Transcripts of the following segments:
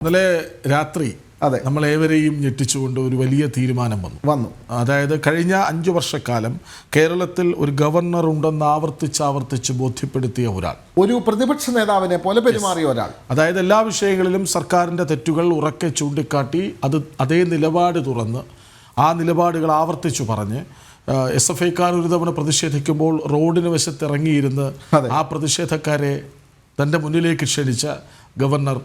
ഇന്നലെ രാത്രി അതെ. നമ്മൾ ഏവരെയും ഞെട്ടിച്ചുകൊണ്ട് ഒരു വലിയ തീരുമാനം വന്നു. വന്നു. അതായത് കഴിഞ്ഞ അഞ്ചു വർഷക്കാലം കേരളത്തിൽ ഒരു ഗവർണർ ഉണ്ടെന്ന് ആവർത്തിച്ച് ആവർത്തിച്ച് ബോധ്യപ്പെടുത്തിയ ഒരാൾ. ഒരു പ്രതിപക്ഷ നേതാവിനെ പോലെ പെരുമാറിയ ഒരാൾ. അതായത് എല്ലാ വിഷയങ്ങളിലും സർക്കാരിന്റെ തെറ്റുകൾ ഉറക്കെ ചൂണ്ടിക്കാട്ടി അത് അതേ നിലപാട് തുറന്ന് ആ നിലപാടുകൾ ആവർത്തിച്ചു പറഞ്ഞ് എസ് എഫ് ഐക്കാർ ഒരു തവണ പ്രതിഷേധിക്കുമ്പോൾ റോഡിന് വശത്ത് ഇറങ്ങിയിരുന്ന് ആ പ്രതിഷേധക്കാരെ തന്റെ മുന്നിലേക്ക് ക്ഷണിച്ച ഗവർണർ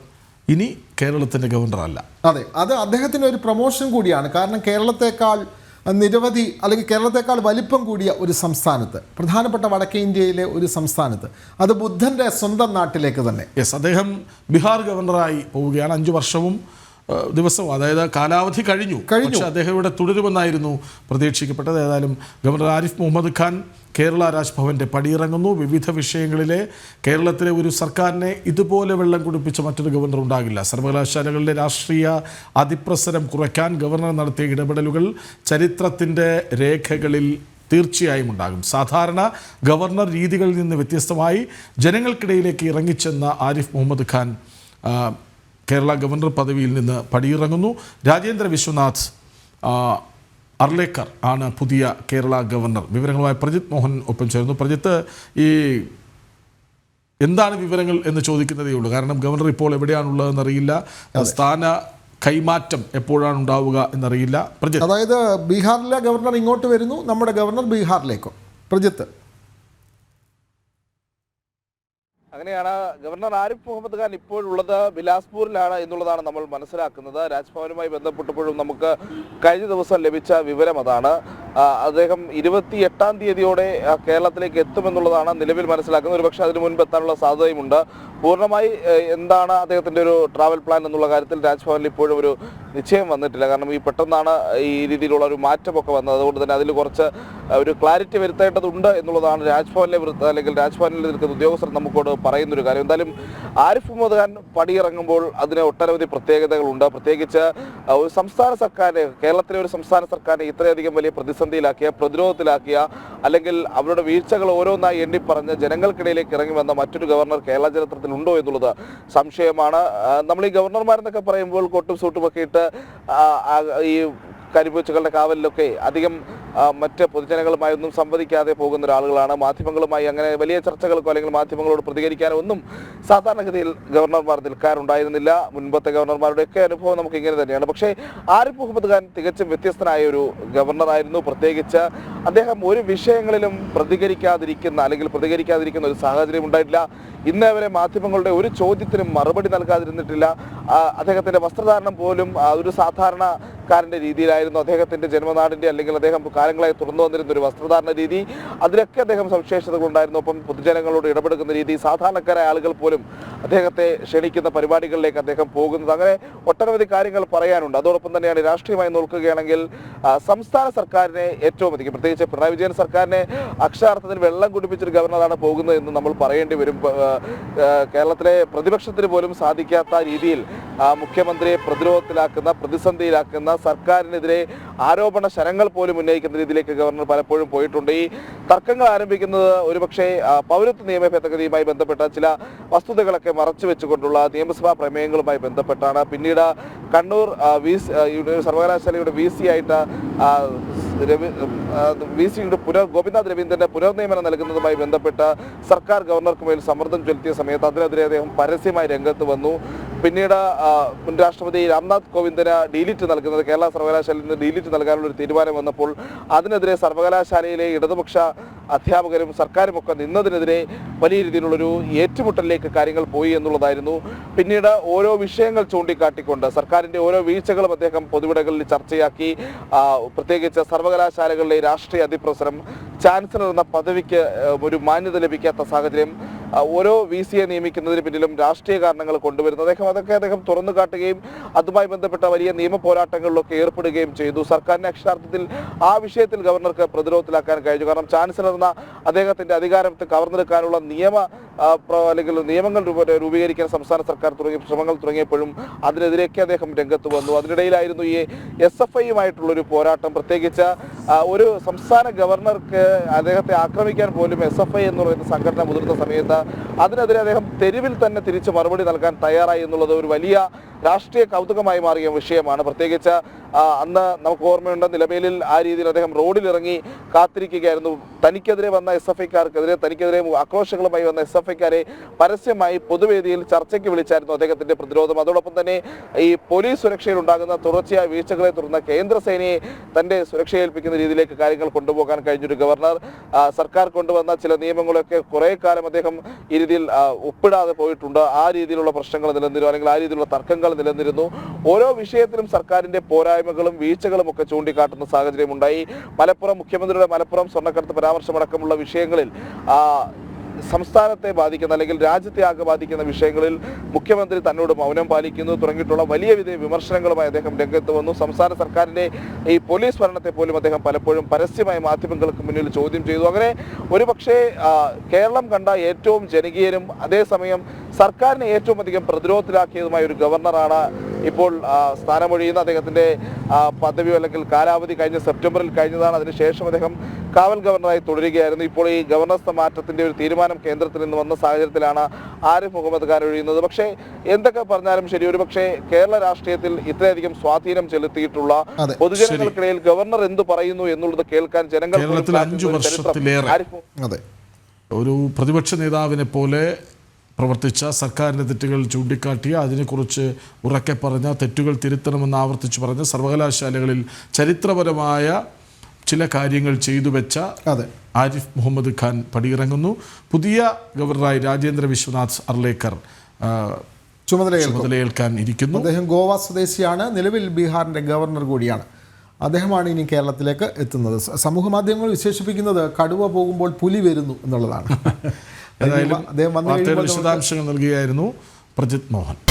ഇനി കേരളത്തിന്റെ ഗവർണറല്ല അതെ അത് അദ്ദേഹത്തിന് ഒരു പ്രൊമോഷൻ കൂടിയാണ്. കാരണം കേരളത്തെക്കാൾ നിരവധി അല്ലെങ്കിൽ കേരളത്തെക്കാൾ വലിപ്പം കൂടിയ ഒരു സംസ്ഥാനത്ത് പ്രധാനപ്പെട്ട വടക്കേ ഇന്ത്യയിലെ ഒരു സംസ്ഥാനത്ത് അത് ബുദ്ധന്റെ സ്വന്തം നാട്ടിലേക്ക് തന്നെ. യെസ് അദ്ദേഹം ബീഹാർ ഗവർണറായി പോവുകയാണ്. അഞ്ചു വർഷവും ദിവസവും അതായത് കാലാവധി കഴിഞ്ഞു. കഴിഞ്ഞു. അദ്ദേഹം ഇവിടെ തുടരുമെന്നായിരുന്നു പ്രതീക്ഷിക്കപ്പെട്ടത്. ഏതായാലും ഗവർണർ ആരിഫ് മുഹമ്മദ് ഖാൻ കേരള രാജ്ഭവന്റെ പടിയിറങ്ങുന്നു. വിവിധ വിഷയങ്ങളിലെ കേരളത്തിലെ ഒരു സർക്കാരിനെ ഇതുപോലെ വെള്ളം കുടിപ്പിച്ച മറ്റൊരു ഗവർണർ ഉണ്ടാകില്ല. സർവകലാശാലകളിലെ രാഷ്ട്രീയ അതിപ്രസരം കുറയ്ക്കാൻ ഗവർണർ നടത്തിയ ഇടപെടലുകൾ ചരിത്രത്തിന്റെ രേഖകളിൽ തീർച്ചയായും ഉണ്ടാകും. സാധാരണ ഗവർണർ രീതികളിൽ നിന്ന് വ്യത്യസ്തമായി ജനങ്ങൾക്കിടയിലേക്ക് ഇറങ്ങിച്ചെന്ന ആരിഫ് മുഹമ്മദ് ഖാൻ കേരള ഗവർണർ പദവിയിൽ നിന്ന് പടിയിറങ്ങുന്നു. രാജേന്ദ്ര വിശ്വനാഥ് അർലേക്കർ ആണ് പുതിയ കേരള ഗവർണർ. വിവരങ്ങളുമായി പ്രജിത് മോഹൻ ഒപ്പം ചേർന്നു പ്രജിത്ത് ഈ എന്താണ് വിവരങ്ങൾ എന്ന് ചോദിക്കുന്നതേ ഉള്ളൂ. കാരണം ഗവർണർ ഇപ്പോൾ എവിടെയാണുള്ളതെന്ന് അറിയില്ല. സ്ഥാന കൈമാറ്റം എപ്പോഴാണ് ഉണ്ടാവുക എന്നറിയില്ല. പ്രജിത്ത്. അതായത് ബീഹാറിലെ ഗവർണർ ഇങ്ങോട്ട് വരുന്നു. നമ്മുടെ ഗവർണർ ബീഹാറിലേക്കോ. പ്രജിത്ത്. അങ്ങനെയാണ് ഗവർണർ ആരിഫ് മുഹമ്മദ് ഖാൻ ഇപ്പോഴുള്ളത് ബിലാസ്പൂരിലാണ് എന്നുള്ളതാണ് നമ്മൾ മനസ്സിലാക്കുന്നത്. രാജ്ഭവനുമായി ബന്ധപ്പെട്ടപ്പോഴും നമുക്ക് കഴിഞ്ഞ ദിവസം ലഭിച്ച വിവരം അതാണ്. അദ്ദേഹം ഇരുപത്തി എട്ടാം തീയതിയോടെ കേരളത്തിലേക്ക് എത്തുമെന്നുള്ളതാണ് നിലവിൽ മനസ്സിലാക്കുന്നത്. ഒരുപക്ഷെ അതിനു മുൻപ് എത്താനുള്ള സാധ്യതയുമുണ്ട്. പൂർണമായി എന്താണ് അദ്ദേഹത്തിന്റെ ഒരു ട്രാവൽ പ്ലാൻ എന്നുള്ള കാര്യത്തിൽ രാജ്ഭവനിൽ ഇപ്പോഴും ഒരു നിശ്ചയം വന്നിട്ടില്ല. കാരണം ഈ പെട്ടെന്നാണ് ഈ രീതിയിലുള്ള ഒരു മാറ്റമൊക്കെ വന്നത്. അതുകൊണ്ട് തന്നെ അതിൽ കുറച്ച് ഒരു ക്ലാരിറ്റി വരുത്തേണ്ടതുണ്ട് എന്നുള്ളതാണ് രാജ്ഭവനിലെ വൃത്ത അല്ലെങ്കിൽ രാജ്ഭവനിൽ നിൽക്കുന്ന ഉദ്യോഗസ്ഥർ നമുക്കോട് പറയുന്നൊരു കാര്യം. എന്തായാലും ആരിഫ് മുഹമ്മദ് ഖാൻ പടിയിറങ്ങുമ്പോൾ അതിന് ഒട്ടനവധി പ്രത്യേകതകളുണ്ട്. പ്രത്യേകിച്ച് ഒരു സംസ്ഥാന സർക്കാരിനെ കേരളത്തിലെ ഒരു സംസ്ഥാന സർക്കാരിനെ ഇത്രയധികം വലിയ പ്രതിസന്ധിയിലാക്കിയ പ്രതിരോധത്തിലാക്കിയ അല്ലെങ്കിൽ അവരുടെ വീഴ്ചകൾ ഓരോന്നായി എണ്ണിപ്പറഞ്ഞ് ജനങ്ങൾക്കിടയിലേക്ക് ഇറങ്ങി വന്ന മറ്റൊരു ഗവർണർ കേരള ചരിത്രത്തിൽ ഉണ്ടോ എന്നുള്ളത് സംശയമാണ്. നമ്മൾ ഈ ഗവർണർമാരെന്നൊക്കെ പറയുമ്പോൾ കൊട്ടും സൂട്ടുമൊക്കെ ഇട്ട് ഈ കരിമ്പൂച്ചകളുടെ കാവലിലൊക്കെ അധികം മറ്റ് പൊതുജനങ്ങളുമായി ഒന്നും സംവദിക്കാതെ പോകുന്ന ഒരാളുകളാണ്. മാധ്യമങ്ങളുമായി അങ്ങനെ വലിയ ചർച്ചകൾക്കോ അല്ലെങ്കിൽ മാധ്യമങ്ങളോട് പ്രതികരിക്കാനോ ഒന്നും സാധാരണഗതിയിൽ ഗവർണർമാർ നിൽക്കാറുണ്ടായിരുന്നില്ല. മുൻപത്തെ ഗവർണർമാരുടെയൊക്കെ അനുഭവം നമുക്ക് ഇങ്ങനെ തന്നെയാണ്. പക്ഷേ ആരിഫ് മുഹമ്മദ് ഖാൻ തികച്ചും വ്യത്യസ്തനായ ഒരു ഗവർണറായിരുന്നു. പ്രത്യേകിച്ച് അദ്ദേഹം ഒരു വിഷയങ്ങളിലും പ്രതികരിക്കാതിരിക്കുന്ന അല്ലെങ്കിൽ പ്രതികരിക്കാതിരിക്കുന്ന ഒരു സാഹചര്യം ഉണ്ടായിട്ടില്ല. ഇന്നേ വരെ മാധ്യമങ്ങളുടെ ഒരു ചോദ്യത്തിനും മറുപടി നൽകാതിരുന്നിട്ടില്ല. അദ്ദേഹത്തിന്റെ വസ്ത്രധാരണം പോലും ഒരു ഒരു സാധാരണക്കാരന്റെ രീതിയിലായിരുന്നു അദ്ദേഹത്തിന്റെ ജന്മനാടിന്റെ അല്ലെങ്കിൽ അദ്ദേഹം കാലങ്ങളായി തുറന്നു വന്നിരുന്ന ഒരു വസ്ത്രധാരണ രീതി. അതിലൊക്കെ അദ്ദേഹം സവിശേഷതകളുണ്ടായിരുന്നു ഒപ്പം പൊതുജനങ്ങളോട് ഇടപെടുന്ന രീതി. സാധാരണക്കാരായ ആളുകൾ പോലും അദ്ദേഹത്തെ ക്ഷണിക്കുന്ന പരിപാടികളിലേക്ക് അദ്ദേഹം പോകുന്നത്. അങ്ങനെ ഒട്ടനവധി കാര്യങ്ങൾ പറയാനുണ്ട്. അതോടൊപ്പം തന്നെയാണ് രാഷ്ട്രീയമായി നോക്കുകയാണെങ്കിൽ സംസ്ഥാന സർക്കാരിനെ ഏറ്റവും അധികം പ്രത്യേകിച്ച് പിണറായി വിജയൻ സർക്കാരിനെ അക്ഷരാർത്ഥത്തിൽ വെള്ളം കുടിപ്പിച്ചൊരു ഗവർണറാണ് പോകുന്നത് എന്ന് നമ്മൾ പറയേണ്ടി വരും. കേരളത്തിലെ പ്രതിപക്ഷത്തിന് പോലും സാധിക്കാത്ത രീതിയിൽ മുഖ്യമന്ത്രിയെ പ്രതിരോധത്തിലാക്കുന്ന പ്രതിസന്ധിയിലാക്കുന്ന സർക്കാരിനെതിരെ ആരോപണ ശരങ്ങൾ പോലും ഉന്നയിക്കുന്ന രീതിയിലേക്ക് ഗവർണർ പലപ്പോഴും പോയിട്ടുണ്ട്. ഈ തർക്കങ്ങൾ ആരംഭിക്കുന്നത് ഒരുപക്ഷെ പൗരത്വ നിയമ ഭേദഗതിയുമായി ബന്ധപ്പെട്ട ചില വസ്തുതകളൊക്കെ മറച്ചു വെച്ചുകൊണ്ടുള്ള നിയമസഭാ പ്രമേയങ്ങളുമായി ബന്ധപ്പെട്ടാണ്. പിന്നീട് കണ്ണൂർ വി സർവകലാശാലയുടെ വി സി ആയിട്ട് രവി വി സിയുടെ പുനർ ഗോപിനാഥ് രവീന്ദ്രന്റെ പുനർനിയമനം നൽകുന്നതുമായി ബന്ധപ്പെട്ട് സർക്കാർ ഗവർണർക്ക് മേൽ സമ്മർദ്ദം ചെലുത്തിയ സമയത്ത് അതിനെതിരെ അദ്ദേഹം പരസ്യമായി രംഗത്ത് വന്നു. പിന്നീട് മുൻ രാഷ്ട്രപതി രാംനാഥ് കോവിന്ദിന് ഡീലിറ്റ് നൽകുന്നത് കേരള സർവകലാശാലയിൽ നിന്ന് ഡീലിറ്റ് നൽകാനുള്ള ഒരു തീരുമാനം വന്നപ്പോൾ അതിനെതിരെ സർവകലാശാലയിലെ ഇടതുപക്ഷ അധ്യാപകരും സർക്കാരും ഒക്കെ നിന്നതിനെതിരെ വലിയ രീതിയിലുള്ളൊരു ഏറ്റുമുട്ടലിലേക്ക് കാര്യങ്ങൾ പോയി എന്നുള്ളതായിരുന്നു. പിന്നീട് ഓരോ വിഷയങ്ങൾ ചൂണ്ടിക്കാട്ടിക്കൊണ്ട് സർക്കാരിന്റെ ഓരോ വീഴ്ചകളും അദ്ദേഹം പൊതുവിടങ്ങളിൽ ചർച്ചയാക്കി. പ്രത്യേകിച്ച് സർവകലാശാലകളിലെ രാഷ്ട്രീയ അതിപ്രസരം ചാൻസലർ എന്ന പദവിക്ക് ഒരു മാന്യത ലഭിക്കാത്ത സാഹചര്യം ഓരോ വി സിയെ നിയമിക്കുന്നതിന് പിന്നിലും രാഷ്ട്രീയ കാരണങ്ങൾ കൊണ്ടുവരുന്നു അദ്ദേഹം അതൊക്കെ അദ്ദേഹം തുറന്നു കാട്ടുകയും അതുമായി ബന്ധപ്പെട്ട വലിയ നിയമ പോരാട്ടങ്ങളിലൊക്കെ ഏർപ്പെടുകയും ചെയ്തു. സർക്കാരിനെ അക്ഷരാർത്ഥത്തിൽ ആ വിഷയത്തിൽ ഗവർണർക്ക് പ്രതിരോധത്തിലാക്കാൻ കഴിഞ്ഞു. കാരണം ചാൻസലർ എന്ന അദ്ദേഹത്തിന്റെ അധികാരത്തെ കവർന്നെടുക്കാനുള്ള നിയമ അല്ലെങ്കിൽ നിയമങ്ങൾ രൂപ- രൂപീകരിക്കാൻ സംസ്ഥാന സർക്കാർ തുടങ്ങിയ ശ്രമങ്ങൾ തുടങ്ങിയപ്പോഴും അതിനെതിരെയൊക്കെ അദ്ദേഹം രംഗത്ത് വന്നു. അതിനിടയിലായിരുന്നു ഈ എസ് എഫ് ഐയുമായിട്ടുള്ളൊരു പോരാട്ടം. പ്രത്യേകിച്ച് ഒരു സംസ്ഥാന ഗവർണർക്ക് അദ്ദേഹത്തെ ആക്രമിക്കാൻ പോലും എസ് എഫ് ഐ എന്ന് പറയുന്ന സംഘടന മുതിർന്ന സമയത്ത് അതിനെതിരെ അദ്ദേഹം തെരുവിൽ തന്നെ തിരിച്ച് മറുപടി നൽകാൻ തയ്യാറായി എന്നുള്ളത് ഒരു വലിയ രാഷ്ട്രീയ കൗതുകമായി മാറിയ വിഷയമാണ്. പ്രത്യേകിച്ച് അന്ന് നമുക്ക് ഓർമ്മയുണ്ട് നിലമേലിൽ ആ രീതിയിൽ അദ്ദേഹം റോഡിലിറങ്ങി കാത്തിരിക്കുകയായിരുന്നു. തനിക്കെതിരെ വന്ന എസ് എഫ് ഐക്കാർക്കെതിരെ തനിക്കെതിരെ ആക്രോശങ്ങളുമായി വന്ന എസ് എഫ് ഐക്കാരെ പരസ്യമായി പൊതുവേദിയിൽ ചർച്ചയ്ക്ക് വിളിച്ചായിരുന്നു അദ്ദേഹത്തിന്റെ പ്രതിരോധം. അതോടൊപ്പം തന്നെ ഈ പോലീസ് സുരക്ഷയിൽ ഉണ്ടാകുന്ന തുടർച്ചയായ വീഴ്ചകളെ തുടർന്ന് കേന്ദ്രസേനയെ തന്റെ സുരക്ഷ ഏൽപ്പിക്കുന്ന രീതിയിലേക്ക് കാര്യങ്ങൾ കൊണ്ടുപോകാൻ കഴിഞ്ഞൊരു ഗവർണർ സർക്കാർ കൊണ്ടുവന്ന ചില നിയമങ്ങളൊക്കെ കുറെ കാലം അദ്ദേഹം ഈ രീതിയിൽ ഒപ്പിടാതെ പോയിട്ടുണ്ട്. ആ രീതിയിലുള്ള പ്രശ്നങ്ങൾ നിലനിന്നിരുന്നു. അല്ലെങ്കിൽ ആ രീതിയിലുള്ള തർക്കങ്ങൾ നിലനിന്നിരുന്നു. ഓരോ വിഷയത്തിലും സർക്കാരിന്റെ പോരായ്മകളും വീഴ്ചകളും ഒക്കെ ചൂണ്ടിക്കാട്ടുന്ന സാഹചര്യം ഉണ്ടായി മലപ്പുറം മുഖ്യമന്ത്രിയുടെ മലപ്പുറം സ്വർണക്കടത്ത് പരാമർശമടക്കമുള്ള വിഷയങ്ങളിൽ സംസ്ഥാനത്തെ ബാധിക്കുന്ന അല്ലെങ്കിൽ രാജ്യത്തെ ആകെ ബാധിക്കുന്ന വിഷയങ്ങളിൽ മുഖ്യമന്ത്രി തന്നോട് മൗനം പാലിക്കുന്നു. തുടങ്ങിയിട്ടുള്ള വലിയ വിധ വിമർശനങ്ങളുമായി അദ്ദേഹം രംഗത്ത് വന്നു. സംസ്ഥാന സർക്കാരിന്റെ ഈ പോലീസ് ഭരണത്തെ പോലും അദ്ദേഹം പലപ്പോഴും പരസ്യമായി മാധ്യമങ്ങൾക്ക് മുന്നിൽ ചോദ്യം ചെയ്തു. അങ്ങനെ ഒരുപക്ഷെ കേരളം കണ്ട ഏറ്റവും ജനകീയനും അതേസമയം സർക്കാരിനെ ഏറ്റവും അധികം പ്രതിരോധത്തിലാക്കിയതുമായ ഒരു ഗവർണറാണ് ഇപ്പോൾ സ്ഥാനമൊഴിയുന്ന അദ്ദേഹത്തിന്റെ പദവി പദവിയോ അല്ലെങ്കിൽ കാലാവധി കഴിഞ്ഞ സെപ്റ്റംബറിൽ കഴിഞ്ഞതാണ്. അതിനുശേഷം അദ്ദേഹം കാവൽ ഗവർണറായി തുടരുകയായിരുന്നു. ഇപ്പോൾ ഈ ഗവർണർ മാറ്റത്തിന്റെ ഒരു തീരുമാനം കേന്ദ്രത്തിൽ നിന്ന് വന്ന സാഹചര്യത്തിലാണ് ആരിഫ് മുഹമ്മദ് ഖാൻ ഒഴിയുന്നത്. പക്ഷേ എന്തൊക്കെ പറഞ്ഞാലും ശരി ഒരു പക്ഷേ കേരള രാഷ്ട്രീയത്തിൽ ഇത്രയധികം സ്വാധീനം ചെലുത്തിയിട്ടുള്ള. പൊതുജനങ്ങൾക്കിടയിൽ ഗവർണർ എന്ത് പറയുന്നു എന്നുള്ളത് കേൾക്കാൻ ജനങ്ങൾ ആരിഫ് ഒരു പ്രതിപക്ഷ നേതാവിനെ പോലെ പ്രവർത്തിച്ച സർക്കാരിന്റെ തെറ്റുകൾ ചൂണ്ടിക്കാട്ടി അതിനെക്കുറിച്ച് ഉറക്കെ പറഞ്ഞ തെറ്റുകൾ തിരുത്തണമെന്ന് ആവർത്തിച്ച് പറഞ്ഞ സർവകലാശാലകളിൽ ചരിത്രപരമായ ചില കാര്യങ്ങൾ ചെയ്തു വെച്ച അതെ. ആരിഫ് മുഹമ്മദ് ഖാൻ പടിയിറങ്ങുന്നു. പുതിയ ഗവർണറായി രാജേന്ദ്ര വിശ്വനാഥ് അർലേക്കർ ചുമതലയേൽക്കാൻ ഇരിക്കുന്നു. അദ്ദേഹം ഗോവ സ്വദേശിയാണ്. നിലവിൽ ബീഹാറിന്റെ ഗവർണർ കൂടിയാണ്. അദ്ദേഹമാണ് ഇനി കേരളത്തിലേക്ക് എത്തുന്നത്. സമൂഹ മാധ്യമങ്ങൾ വിശേഷിപ്പിക്കുന്നത് കടുവ പോകുമ്പോൾ പുലി വരുന്നു എന്നുള്ളതാണ്. അദ്ദേഹം വിശദാംശങ്ങൾ നൽകുകയായിരുന്നു പ്രജിത് മോഹൻ.